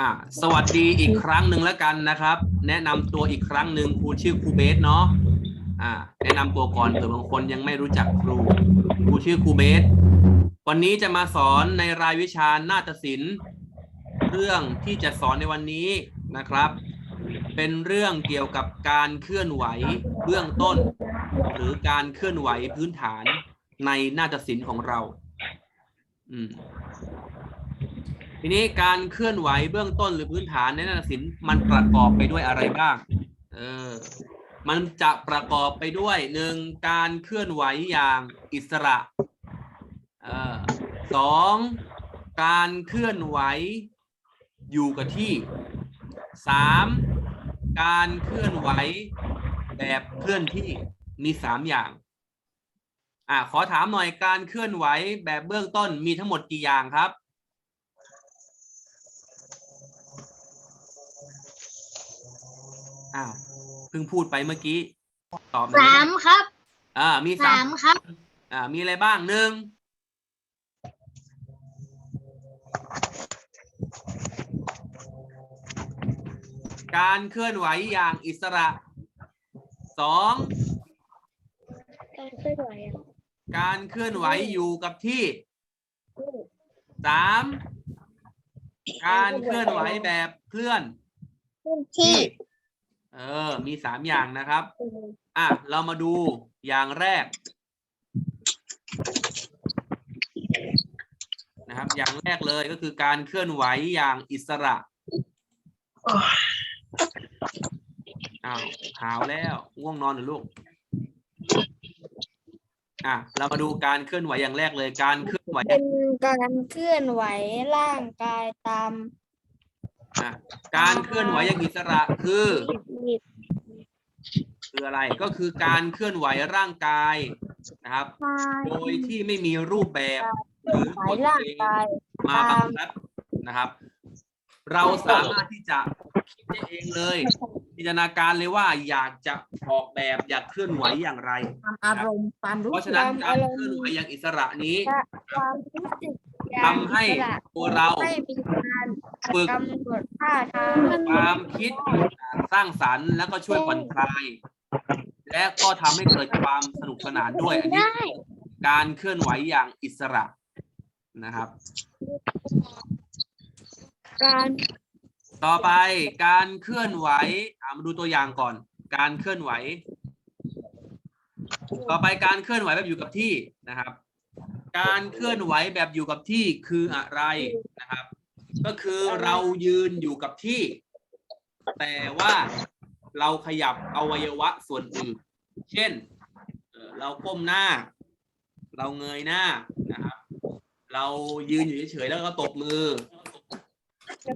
อะสวัสดีอีกครั้งหนึ่งแล้วกันนะครับ แนะนำตัวอีกครั้งหนึ่งครูชื่อครูเบสเนาะอ่าแนะนำตัวก่อนเผื่อบางคนยังไม่รู้จักครูครูชื่อครูเบส วันนี้จะมาสอนในรายวิชานาฏศิลป์ เรื่องที่จะสอนในวันนี้นะครับ เป็นเรื่องเกี่ยวกับการเคลื่อนไหวเบื้องต้น หรือการเคลื่อนไหวพื้นฐานในนาฏศิลป์ของเรา อืม ทีนี้การเคลื่อนไหวเบื้องต้นหรือพื้นฐานในนาฏศิลป์มันประกอบไปด้วยอะไรบ้าง เออ มันจะประกอบไปด้วยหนึ่งการเคลื่อนไหวอย่างอิสระ เออสองการเคลื่อนไหวอยู่กับที่สามการเคลื่อนไหวแบบเคลื่อนที่มีสามอย่าง อ่าขอถามหน่อยการเคลื่อนไหวแบบเบื้องต้นมีทั้งหมดกี่อย่างครับ อ้าวเพิ่งพูดไปเมื่อกี้ ตอบหน่อยสามครับอ่า มีสาสามมครับอ่า มีอะไรบ้างหนึ่งการเคลื่อนไหวอย่างอิสระสองการเคลื่อนไหวการเคลื่อนไหวอยู่กับที่สามการเคลื่อนไหวแบบเคลื่อน ที่ เออ มีสามอย่างนะครับ อะ เรามาดูอย่างแรก นะครับ อย่างแรกเลยก็คือการเคลื่อนไหวอย่างอิสระอ้าวหาวแล้วง่วงนอนหรือลูก อะ เรามาดูการเคลื่อนไหวอย่างแรกเลย การเคลื่อนไหว เป็นการเคลื่อนไหวร่างกายตาม อะการเคลื่อนไหวอย่างอิสระคือคืออะไรก็คือการเคลื่อนไหวร่างกายนะครับ โดยที่ไม่มีรูปแบบหรือไหวกฎร่างเกณฑ์กายมาบังคับนะครับ เราสามารถที่จะคิดได้เองเลยจินตนาการเลยว่าอยากจะออกแบบอยากเคลื่อนไหวอย่างไรความอารมณ์ความรู้เพราะฉะนั้นการเคลื่อนไหวอย่างอิสระนี้ความรู้สึก ทำให้ตัวเราไม่มีการฝึกกำหนดท่าทางความคิดสร้างสรรค์แล้วก็ช่วยผ่อนคลาย และก็ทำให้เกิดความสนุกสนานด้วยอันนี้ การเคลื่อนไหวอย่างอิสระนะครับ การต่อไปการเคลื่อนไหวอะมาดูตัวอย่างก่อน การเคลื่อนไหว ต่อไปการเคลื่อนไหวแบบอยู่กับที่นะครับ การเคลื่อนไหวแบบอยู่กับที่คืออะไรนะครับ ก็คือเรายืนอยู่กับที่ แต่ว่าเราขยับอวัยวะส่วนอื่น เช่นเราก้มหน้า เราเงยหน้านะครับ เรายืนอยู่เฉยๆแล้วก็ตบมือ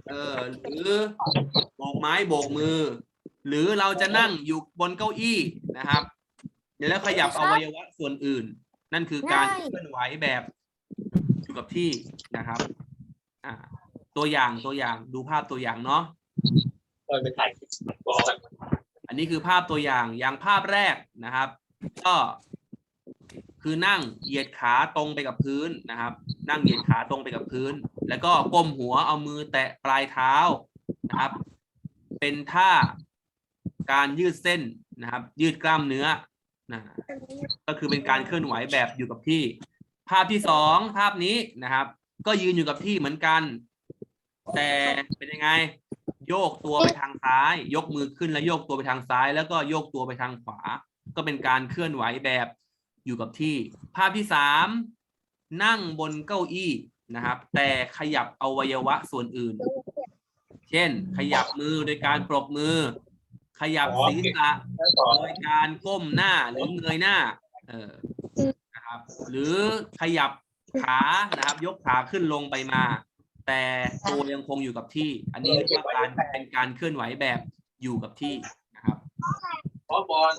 เออหรือโบกไม้โบกมือ หรือเราจะนั่งอยู่บนเก้าอี้นะครับ เดี๋ยวแล้วขยับอวัยวะส่วนอื่น นั่นคือการเคลื่อนไหวแบบอยู่กับที่นะครับอ่าตัวอย่างตัวอย่างดูภาพตัวอย่างเนาะเออไปถ่ายบอก อันนี้คือภาพตัวอย่างอย่างภาพแรกนะครับ ก็คือนั่งเหยียดขาตรงไปกับพื้นนะครับ นั่งเหยียดขาตรงไปกับพื้น แล้วก็ก้มหัวเอามือแตะปลายเท้านะครับ เป็นท่าการยืดเส้นนะครับ ยืดกล้ามเนื้อ นะก็คือเป็นการเคลื่อนไหวแบบอยู่กับที่ ภาพที่สองภาพนี้นะครับ ก็ยืนอยู่กับที่เหมือนกัน แต่เป็นยังไง โยกตัวไปทางซ้าย ยกมือขึ้นแล้วโยกตัวไปทางซ้าย แล้วก็โยกตัวไปทางขวา ก็เป็นการเคลื่อนไหวแบบอยู่กับที่ ภาพที่สามนั่งบนเก้าอี้นะครับ แต่ขยับอวัยวะส่วนอื่น เช่น ขยับมือโดยการปรบมือ ขยับศีรษะแล้วต่อโดยการก้มหน้าหรือเงยหน้า เออนะครับหรือขยับขานะครับ ยกขาขึ้นลงไปมา แต่ตัวยังคงอยู่กับที่ อันนี้เรียกว่าการเป็นการเคลื่อนไหวแบบอยู่กับที่นะครับพอบอล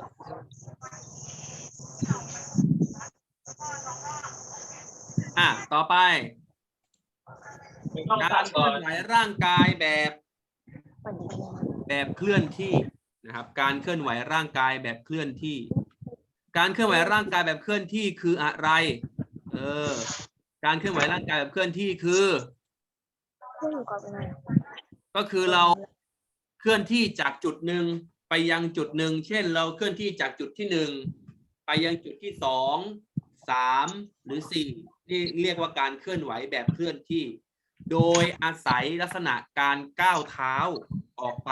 อะต่อไปไม่ต้องกาตัรดเคก่อลื่อนนไหวร่างกายแบบ แบบเคลื่อนที่ นะครับ การเคลื่อนไหวร่างกายแบบเคลื่อนที่ การเคลื่อนไหวร่างกายแบบเคลื่อนที่คืออะไร เออ การเคลื่อนไหวร่างกายแบบเคลื่อนที่คือ ก็คือเราเคลื่อนที่จากจุดหนึ่งไปยังจุดหนึ่ง เช่น เราเคลื่อนที่จากจุดที่หนึ่งไปยังจุดที่สองสามหรือสี่นี่เรียกว่าการเคลื่อนไหวแบบเคลื่อนที่ โดยอาศัยลักษณะการก้าวเท้าออกไป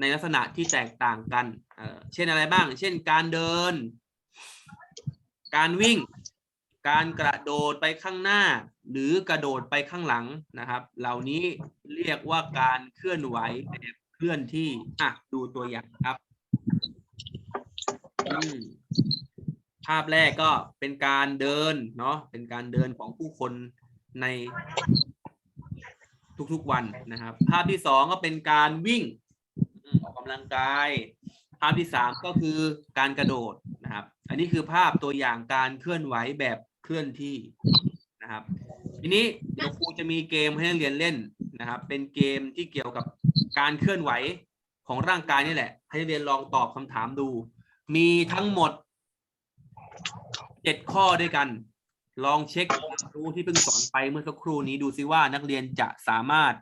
ในลักษณะที่แตกต่างกันเเช่นอะไรบ้าง เช่นการเดิน การวิ่ง การกระโดดไปข้างหน้า หรือกระโดดไปข้างหลังนะครับ เหล่านี้เรียกว่าการเคลื่อนไหวแบบเคลื่อนที่ อะ ดูตัวอย่างครับภาพแรกก็เป็นการเดินเนาะ เป็นการเดินของผู้คนในทุกๆวันนะครับ ภาพที่สองก็เป็นการวิ่ง กกำลังกาย ภาพที่สามก็คือการกระโดดนะครับ อันนี้คือภาพตัวอย่างการเคลื่อนไหวแบบเคลื่อนที่นะครับ ทีนี้เดี๋ยวครูจะมีเกมให้นักเรียนเล่นนะครับ เป็นเกมที่เกี่ยวกับการเคลื่อนไหวของร่างกายนี่แหละ ให้นักเรียนลองตอบคำถามดู มีทั้งหมดเจ็ดข้อด้วยกัน ลองเช็คความรู้ที่เพิ่งสอนไปเมื่อสักครู่นี้ดูซิว่านักเรียนจะสามารถ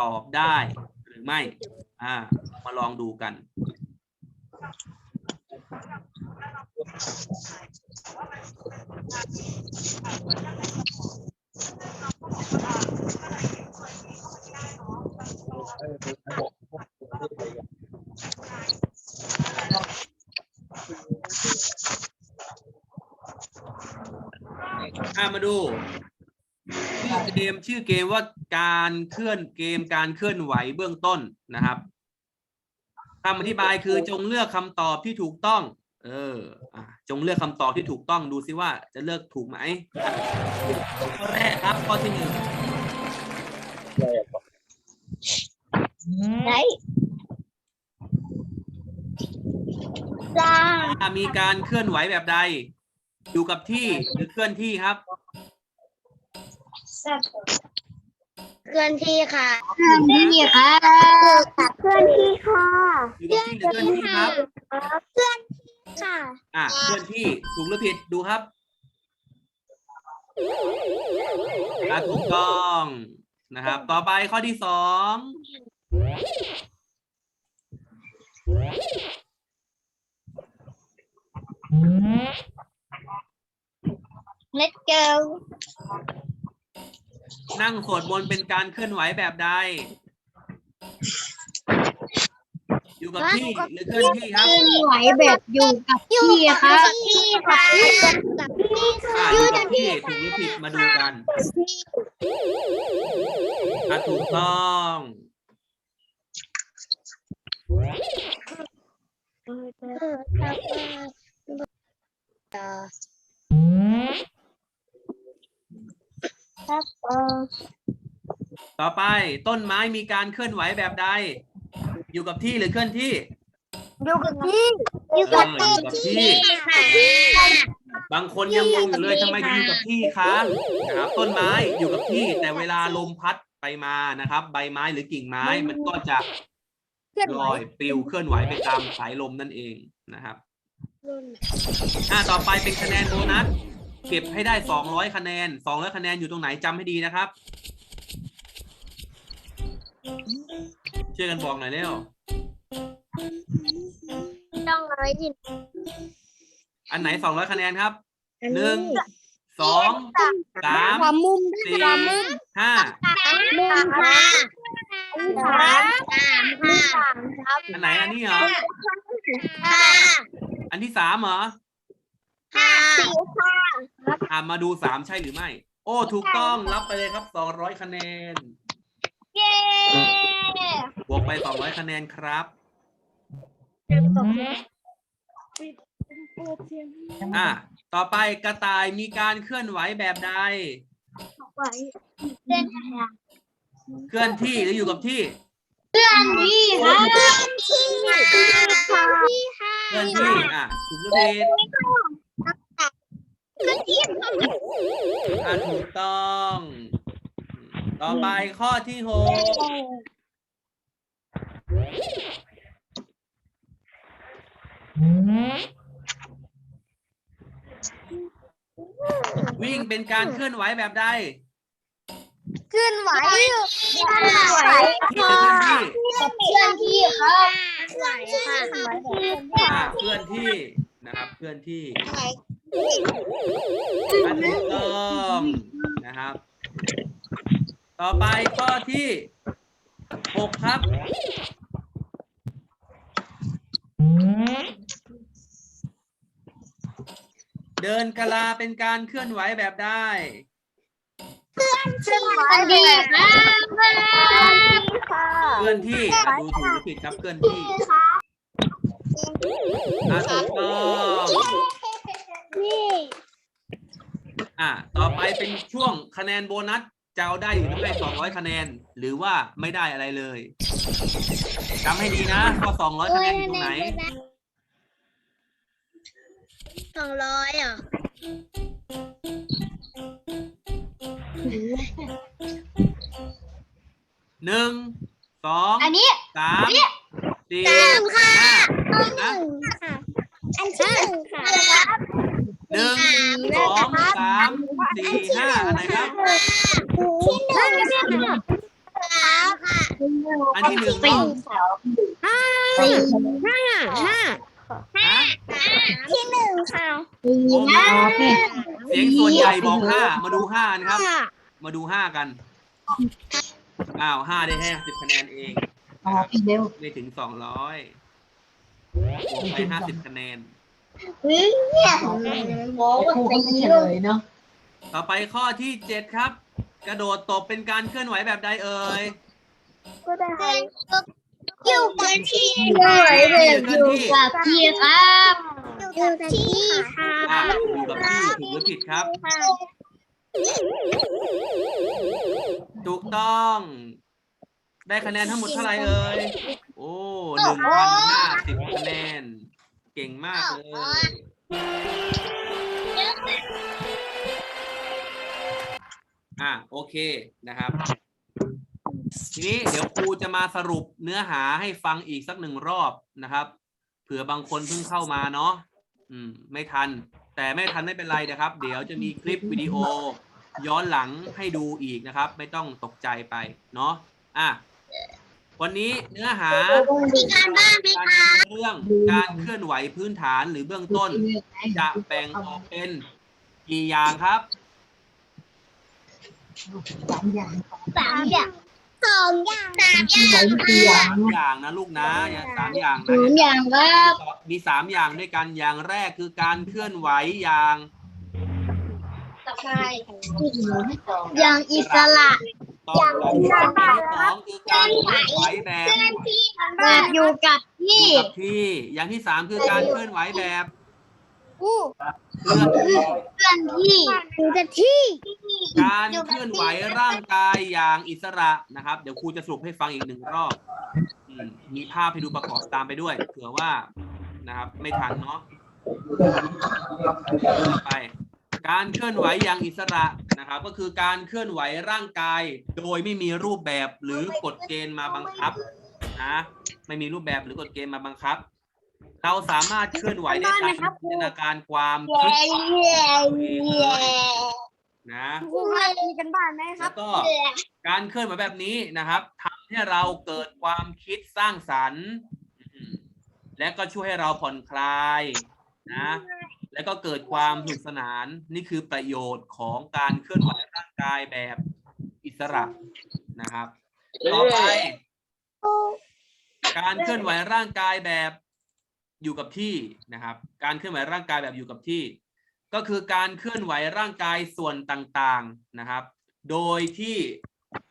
ตอบได้ หรือไม่ อ่า มาลองดูกัน อ่ามาดู ชื่อเกมชื่อเกมว่าการเคลื่อนเกมการเคลื่อนไหวเบื้องต้นนะครับคำอธิบายคือจงเลือกคำตอบที่ถูกต้อง เอออะจงเลือกคำตอบที่ถูกต้องดูซิว่า จะเลือกถูกไหมข้อแรกครับข้อที่หนึ่งไหนสร้างอะมีการเคลื่อนไหวแบบใด อยู่กับที่หรือเคลื่อนที่ครับ เคลื่อนที่ค่ะเคลื่อนที่ค่ะเคลื่อนที่ค่ะอยู่กับที่หรือเคลื่อนที่ครับ เคลื่อนที่ค่ะ อะเคลื่อนที่ถูกหรือผิดดูครับอะถูกต้องนะครับ ต่อไปข้อที่สองเลตเกิล นั่งสวดมนต์เป็นการเคลื่อนไหวแบบใด อยู่กับที่หรือเคลื่อนที่ครับ ไหวแบบอยู่กับที่ค่ะที่ค่ะกับที่ค่ะอะอยู่กับที่ถูกหรือผิดมาดูกันอะถูกต้อง ครับเออต่อไปต้นไม้มีการเคลื่อนไหวแบบใด อยู่กับที่หรือเคลื่อนที่อยู่กับที่อยู่กับเอออยู่กับที่ค่ะบางคนยังงงอยู่เลยทำไมถึงอยู่กับที่คะนะครับ ต้นไม้อยู่กับที่ แต่เวลาลมพัดไปมานะครับ ใบไม้หรือกิ่งไม้มันก็จะลอยปลิวเคลื่อนไหวไปตามสายลมนั่นเองนะครับอ่าต่อไปเป็นคะแนนโบนัส เก็บให้ได้สองร้อยคะแนนสองร้อยคะแนนอยู่ตรงไหนจำให้ดีนะครับ ช่วยกันบอกหน่อยเร็ว ต้องอะไรที่อันไหนสองร้อยคะแนนครับ หนึ่ง สอง สาม ความมุมสี่ ห้ามุมค่ะสามสามค่ะสามครับอันไหนอันนี้เหรอค่ะอันที่สามเหรอ ค่ะสี่ค่ะอ่ามาดูสามใช่หรือไม่ โอ้ถูกต้องรับไปเลยครับสองร้อยคะแนน เย้บวกไปสองร้อยคะแนนครับ อะต่อไปกระต่ายมีการเคลื่อนไหวแบบใดเส้นค่ะเคลื่อนที่หรืออยู่กับที่เพื่อนที่ค่ะเพื่อนที่ค่ะที่ค่ะเคลื่อนที่ อะถูกหรือผิด เพื่อนที่อะถูกต้อง ต่อไปข้อที่หกวิ่งเป็นการเคลื่อนไหวแบบใดเคลื่อนไหวเคลื่อนไหวที่หรือเคลื่อนที่เคลื่อนที่ครับไหวค่ะอ่าเคลื่อนที่นะครับเคลื่อนที่ อันถูกต้องนะครับ ต่อไปข้อที่หกครับ เดินกะลาเป็นการเคลื่อนไหวแบบได้เคลื่อนไหวดีครับเคลื่อนที่อะดูถูกหรือผิดครับเคลื่อนที่อะถูกต้องนี่ อะต่อไปเป็นช่วงคะแนนโบนัสจะเอาได้อยู่ที่ได้สองร้อยคะแนน หรือว่าไม่ได้อะไรเลยจำให้ดีนะว่าสองร้อยคะแนนอยู่ตรงไหนสองร้อยอะหนึ่งสองอันนี้สามสี่สามค่ะห้านะอันที่หนึ่งค่ะ หนึ่งสองสามสี่ห้าอะไรครับ ที่หนึ่งค่ะค่ะอันที่หนึ่งเนาะสี่ห้าห้าฮะที่หนึ่งค่ะโอ้มีเสียงส่วนใหญ่บอกห้ามาดูห้านะครับ มาดูห้ากัน อ้าวห้าได้แค่สิบคะแนนเอง อ๋อพี่เร็ว ไม่ถึงสองร้อยบวกไปห้าสิบคะแนน ครูก็ไม่เฉลยเนาะต่อไปข้อที่เจ็ดครับ กระโดดตบเป็นการเคลื่อนไหวแบบใดเอ่ยก็ได้ อยู่กับที่เลยอยู่กับที่ครับอยู่กับที่ค่ะอ่าอยู่กับที่ถูกหรือผิดครับ ถูกต้อง ได้คะแนนทั้งหมดเท่าไหร่เอ่ย โอ้หนึ่งพันห้าสิบคะแนนเก่งมากเลย อะโอเคนะครับ ทีนี้เดี๋ยวครูจะมาสรุปเนื้อหาให้ฟังอีกสักหนึ่งรอบนะครับ เผื่อบางคนเพิ่งเข้ามาเนาะอืม ไม่ทัน แต่ไม่ทันไม่เป็นไรนะครับ เดี๋ยวจะมีคลิปวิดีโอ ย้อนหลังให้ดูอีกนะครับ ไม่ต้องตกใจไปเนาะอะ วันนี้เนื้อหามีการบ้านไหมการคะเรื่องการเคลื่อนไหวพื้นฐานหรือเบื้องต้น จะแบ่งออกเป็นกี่อย่างครับสามอย่างสามอย่างสองอย่างสามอที่ไหนย่างสี่อย่างสามอย่างนะลูกนะอย่าสามอย่างนะสามอย่างครับมีสามอย่างด้วยกันอย่างแรกคือการเคลื่อนไหวอย่างใช่ที่หนูไม่ตอบอย่างอิสระ ต้องอย่างที่สองคือการเคลื่อนไหวแบบแบบอยู่กับที่กับที่อย่างที่สามคือการเคลื่อนไหวแบบผู้เคลื่อนที่เพื่อนที่อยู่กับที่ การเคลื่อนไหวร่างกายอย่างอิสระนะครับ เดี๋ยวครูจะสรุปให้ฟังอีกหนึ่งรอบอืมมีภาพให้ดูประกอบตามไปด้วย เผื่อว่านะครับ ไม่ทันเนาะไป การเคลื่อนไหวอย่างอิสระนะครับ ก็คือการเคลื่อนไหวร่างกาย โดยไม่มีรูปแบบหรือกฎเกณฑ์มาบังคับนะไม่มีรูปแบบหรือกฎเกณฑ์มาบังคับ เราสามารถเคลื่อนไหวได้ตามจินตนาการความคิดนะครูครับมีกันบ้านไหมครัแล้บวก็การเคลื่อนไหวแบบนี้นะครับทำให้เราเกิดความคิดสร้างสรรค์อืมและก็ช่วยให้เราผ่อนคลายนะ แล้วก็เกิดความสนุกสนานนี่คือประโยชน์ของการเคลื่อนไหวร่างกายแบบอิสระนะครับ ต่อไป การเคลื่อนไหวร่างกายแบบอยู่กับที่นะครับ การเคลื่อนไหวร่างกายแบบอยู่กับที่ ก็คือการเคลื่อนไหวร่างกายส่วนต่างๆนะครับ โดยที่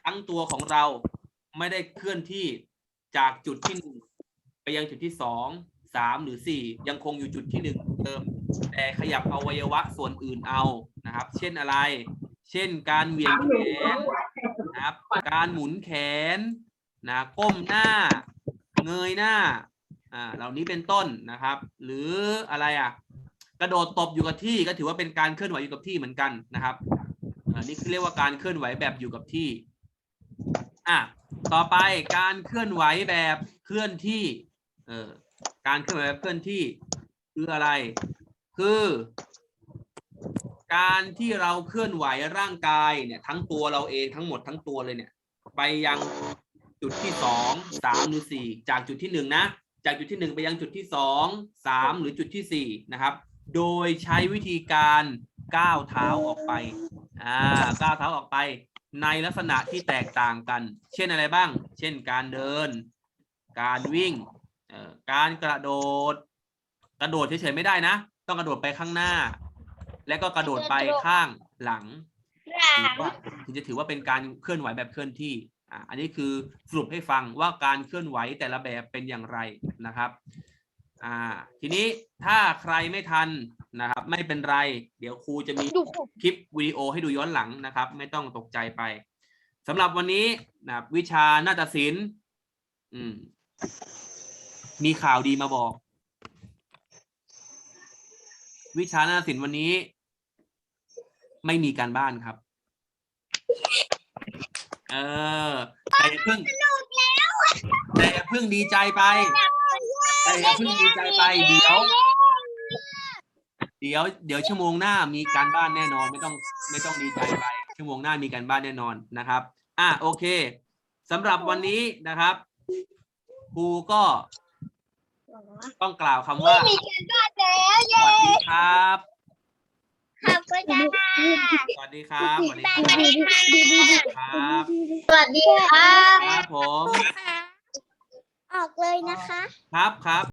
ทั้งตัวของเราไม่ได้เคลื่อนที่จากจุดที่หนึ่งไปยังจุดที่สองสามหรือสี่ยังคงอยู่จุดที่หนึ่งเหมือนเดิม แต่ขยับอวัยวะส่วนอื่นเอานะครับ เช่นอะไร เช่นการเหวี่ยงแขนนะครับ การหมุนแขนนะก้มหน้า เงยหน้าอ่าเหล่านี้เป็นต้นนะครับ หรืออะไรอะ กระโดดตบอยู่กับที่ก็ถือว่าเป็นการเคลื่อนไหวอยู่กับที่เหมือนกันนะครับอันนี้คือเรียกว่าการเคลื่อนไหวแบบอยู่กับที่อะต่อไปการเคลื่อนไหวแบบเคลื่อนที่เออการเคลื่อนไหวแบบเคลื่อนที่คืออะไร คือ การที่เราเคลื่อนไหวร่างกายเนี่ยทั้งตัวเราเองทั้งหมดทั้งตัวเลยเนี่ย ไปยังจุดที่สองสามหรือสี่จากจุดที่หนึ่งนะ จากจุดที่หนึ่งไปยังจุดที่สองสามหรือจุดที่สี่นะครับ โดยใช้วิธีการก้าวเท้าออกไปอ่าก้าวเท้าออกไป ในลักษณะที่แตกต่างกัน เช่นอะไรบ้าง เช่นการเดิน การวิ่งการกระโดด กระโดดเฉยๆไม่ได้นะ ต้องกระโดดไปข้างหน้า และก็กระโดดไปข้างหลังหลังถึงจะถือว่าเป็นการเคลื่อนไหวแบบเคลื่อนที่อ่าอันนี้คือสรุปให้ฟังว่าการเคลื่อนไหวแต่ละแบบเป็นอย่างไรนะครับอ่าทีนี้ถ้าใครไม่ทันนะครับ ไม่เป็นไร เดี๋ยวครูจะมีดูคลิปวิดีโอให้ดูย้อนหลังนะครับ ไม่ต้องตกใจไปสำหรับวันนี้นะครับวิชานาฏศิลป์อืมมีข่าวดีมาบอก วิชาหน้าฏศิลป์วันนี้ ไม่มีการบ้านครับ เออ แต่อย่าเพิ่งแต่อย่าเพิ่งดีใจไป แต่อย่าเพิ่งดีใจไป เดี๋ยว เดี๋ยว เดี๋ยวชั่วโมงหน้ามีการบ้านแน่นอน ไม่ต้อง ไม่ต้องดีใจไป ชั่วโมงหน้ามีการบ้านแน่นอนนะครับ อะโอเคสำหรับวันนี้นะครับครูก็ ต้องกล่าวคำว่ามีกันบ้านแล้วสเย้วัสดีครับ ขอบคุณค่ะสวัสดีครับ สวัสดีสควัสดีค่ะรับสวัสดีค่ะ ครับผม ออกเลยนะคะ ครับครับ